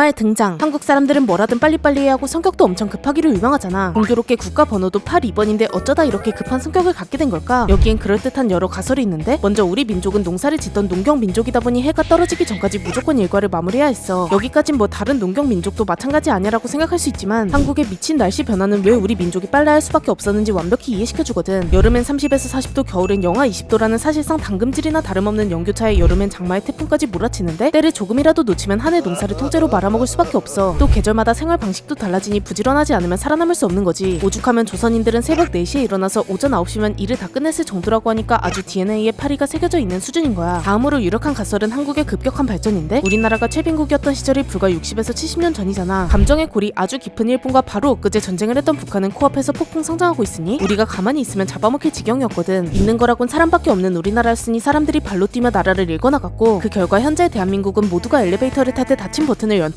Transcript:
얼마의 등장. 한국 사람들은 뭐라든 빨리빨리 해야 하고 성격도 엄청 급하기로 유명하잖아. 공교롭게 국가 번호도 82번인데 어쩌다 이렇게 급한 성격을 갖게 된 걸까? 여기엔 그럴듯한 여러 가설이 있는데 먼저 우리 민족은 농사를 짓던 농경 민족이다 보니 해가 떨어지기 전까지 무조건 일과를 마무리해야 했어. 여기까진 뭐 다른 농경 민족도 마찬가지 아니라고 생각할 수 있지만 한국의 미친 날씨 변화는 왜 우리 민족이 빨라야 할 수밖에 없었는지 완벽히 이해시켜주거든. 여름엔 30에서 40도, 겨울엔 영하 20도라는 사실상 당금질이나 다름없는 연교차에 여름엔 장마의 태풍까지 몰아치는데 때를 조금이라도 놓치면 한 해 농사를 통째로 말아먹을 수밖에 없어. 또 계절마다 생활 방식도 달라지니 부지런하지 않으면 살아남을 수 없는 거지. 오죽하면 조선인들은 새벽 4시에 일어나서 오전 9시면 일을 다 끝냈을 정도라고 하니까 아주 DNA에 파리가 새겨져 있는 수준인 거야. 다음으로 유력한 가설은 한국의 급격한 발전인데 우리나라가 최빈국이었던 시절이 불과 60에서 70년 전이잖아. 감정의 골이 아주 깊은 일본과 바로 엊그제 전쟁을 했던 북한은 코앞에서 폭풍 성장하고 있으니 우리가 가만히 있으면 잡아먹힐 지경이었거든. 있는 거라곤 사람밖에 없는 우리나라였으니 사람들이 발로 뛰며 나라를 일궈나갔고 그 결과 현재 대한민국은 모두가 엘리베이터를 탈 때 닫힌 버튼을 연타